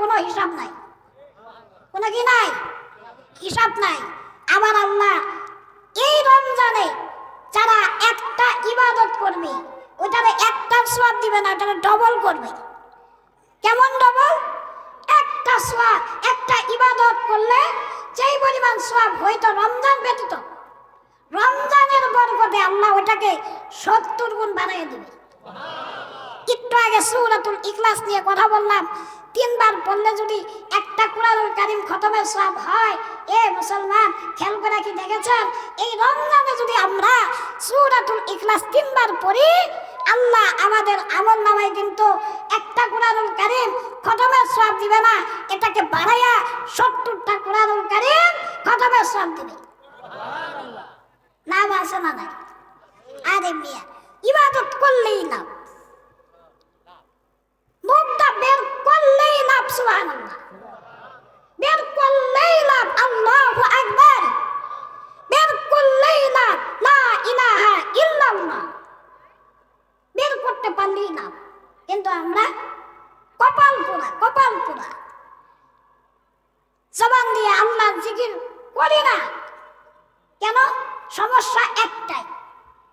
কোনো হিসাব নাই। কোনো কি নাই? হিসাব নাই। আমার আল্লাহ এই রমজানে যারা একটা ইবাদত করবে ওটারে একটা সোয়াদ দিবে না ওটারে ডবল করবে। কেমন ডবল একটা সোয়াব, একটা ইবাদত করলে যেই পরিমাণ সোয়াব হয়তো রমজান ব্যতীত। রমজানের বরকতে আল্লাহ ওটাকে সত্তর গুণ বানিয়ে দিবে। সূরাতুল ইখলাস নিয়ে কথা বললাম। তিনবার পড়লে যদি একটা কুরআনুল কারীম খতমের সব হয়, এ মুসলমান, খেয়াল করে কি দেখেছেন? এই রমজানে যদি আমরা সূরাতুল ইখলাস তিনবার পড়ি, আল্লাহ আমাদের আমল নামায় কিন্তু একটা কুরআনুল কারীম খতমের সব দিবে না। এটাকে বাড়াইয়া সত্তরটা কুরআনুল কারীম খতমের সব দিবে। লাভ আছে না নাই? আরে মিয়া, ইবাদত করলেই লাভ মুখটা বের করলেই লাভ সুবহানাল্লাহ বের করলেই লাভ আল্লাহু আকবার বের করলেই লাভ লা ইলাহা ইল্লাল্লাহ বের করতে পারলেই লাভ কিন্তু আমরা কপাল পোড়া কপাল পোড়া জবান দিয়ে আল্লাহর করি না। কেন? সমস্যা একটাই,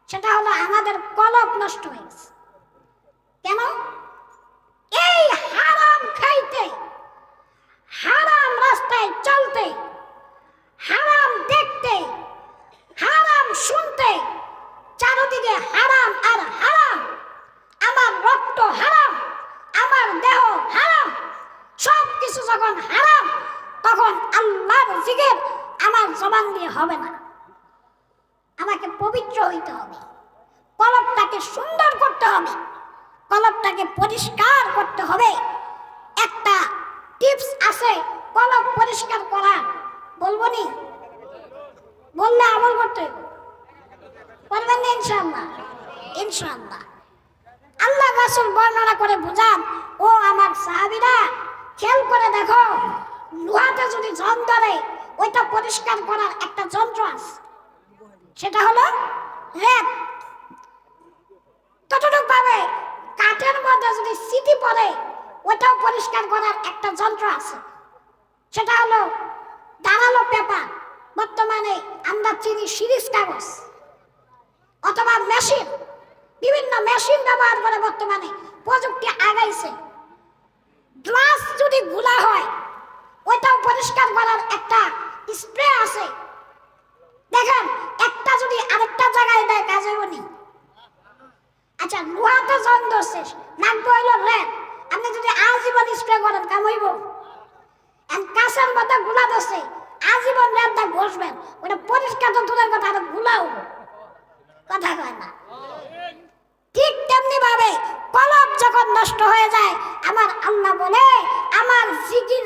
সেটা হলো আমাদের কলব নষ্ট হয়ে গেছে। কেন? এই হারাম খাইতে, হারাম রাস্তায় চলতে, হারাম দেখতে, হারাম শুনতে, চারদিকে হারাম আর হারাম, আমার রক্ত হারাম, আমার দেহ হারাম সব কিছু যখন হারাম, তখন আল্লাহর জিকির আমার জবান দিয়ে হবে না। আমাকে পবিত্র হইতে হবে। কলবটাকে সুন্দর করতে হবে। কলবটাকে পরিষ্কার করতে হবে। একটা টিপস আছে কলব পরিষ্কার করার। বলব নি? বললে আমল করতে পারবেন না ইনশাআল্লাহ? ইনশাআল্লাহ। আল্লাহ রাসূল বর্ণনা করে বুঝান, ও আমার সাহাবীরা, খেয়াল করে দেখো লোহাতে যদি জন ধরে ওইটা পরিষ্কার করার একটা যন্ত্র আছে। সেটা হলো র্যাপ ততটুক পাবে কাঠের মধ্যে যদি স্মৃতি পড়ে, ওইটাও পরিষ্কার করার একটা যন্ত্র আছে। সেটা হলো দাঁড়াল পেপার, বর্তমানে আমরা চিনি সিরিজ কাগজ অথবা মেশিন। বিভিন্ন মেশিন ব্যবহার করে বর্তমানে প্রযুক্তি আগাইছে। গ্লাস যদি গুলা হয় ওইটাও পরিষ্কার করার একটা স্প্রে আছে। দেখেন, একটা যদি আরেকটা জায়গায় দেয়, কাজ হইব নি। আচ্ছা লোহাতে জন ধরছে নাকবো হইল রেড আপনি যদি আজীবন স্প্রে করেন, কাম হইব। কাছের মধ্যে গুলা ধরছে, আজীবন রেডটা ঘষবেন। ওটা পরিষ্কার তো দূরের কথা, আরও গুলা হইব। কথা কয় না। ঠিক তেমনি ভাবে কলব যখন নষ্ট হয়ে যায়, আমার আল্লাহ বলে, আমার জিকির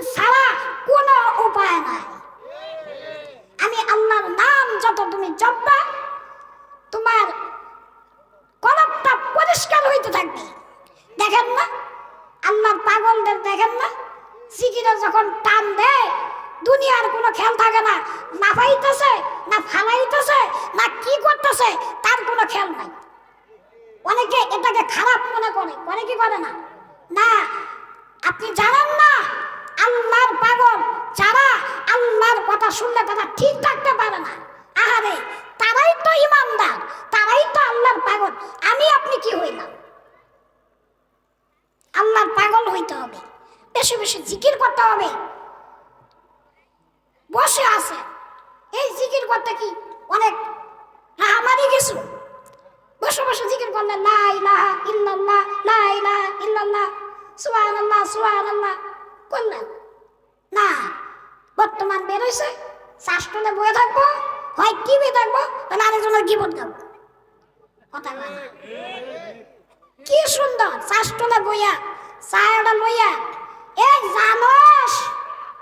হইতে থাকবে। দেখেন না? আল্লাহর পাগলদের দেখেন না? সিকিরে যখন টান দেয়, দুনিয়ার কোনো খেয়াল থাকে না। না পাইতেছে, না ফালাইতেছে, না কি করতেছে, তার কোনো খেয়াল নাই। অনেকে এটাকে খারাপ মনে করে। করে কি করে না? না, আপনি জানেন না? আল্লাহর পাগল যারা আল্লাহর কথা শুনলে তারা ঠিক থাকতে পারে না আহারে তারাই তো ইমানদার তারাই তো আল্লাহর পাগল আমি আপনি কি হইলাম আল্লাহর পাগল হইতে হবে বেশি বেশি জিকির করতে হবে। বসে আছে। এই জিকির করতে কি অনেক আমারই কিছু বসে বসে জিকির করলে লা ইলাহা ইল্লাল্লাহ সুবহানাল্লাহ করলেন না। বর্তমান বের হয়েছে বয়ে থাকব, হয় টিভি দেখব তাহলে আরেকজনের গিবট গাবো। কথা কি সুন্দর শাস্ত্রলে বইয়া চায়টা লইয়া জানস,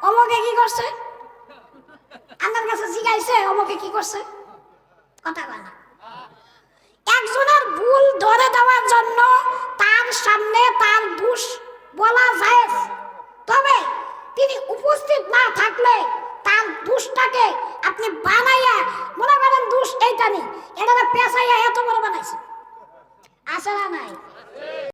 অমকে কি করছে? আমার কাছে জিগাইছে, অমকে কি করছে? কথা কয় একজনের ভুল ধরে দেওয়ার জন্য তার সামনে তার দোষ বলা যায়। তবে তিনি উপস্থিত না থাকলে তার দোষটাকে আপনি বানাইয়া, মনে করেন দোষ এইটা নেই এটা পেঁচাইয়া এত বড় বানাইছে। আছে না নাই?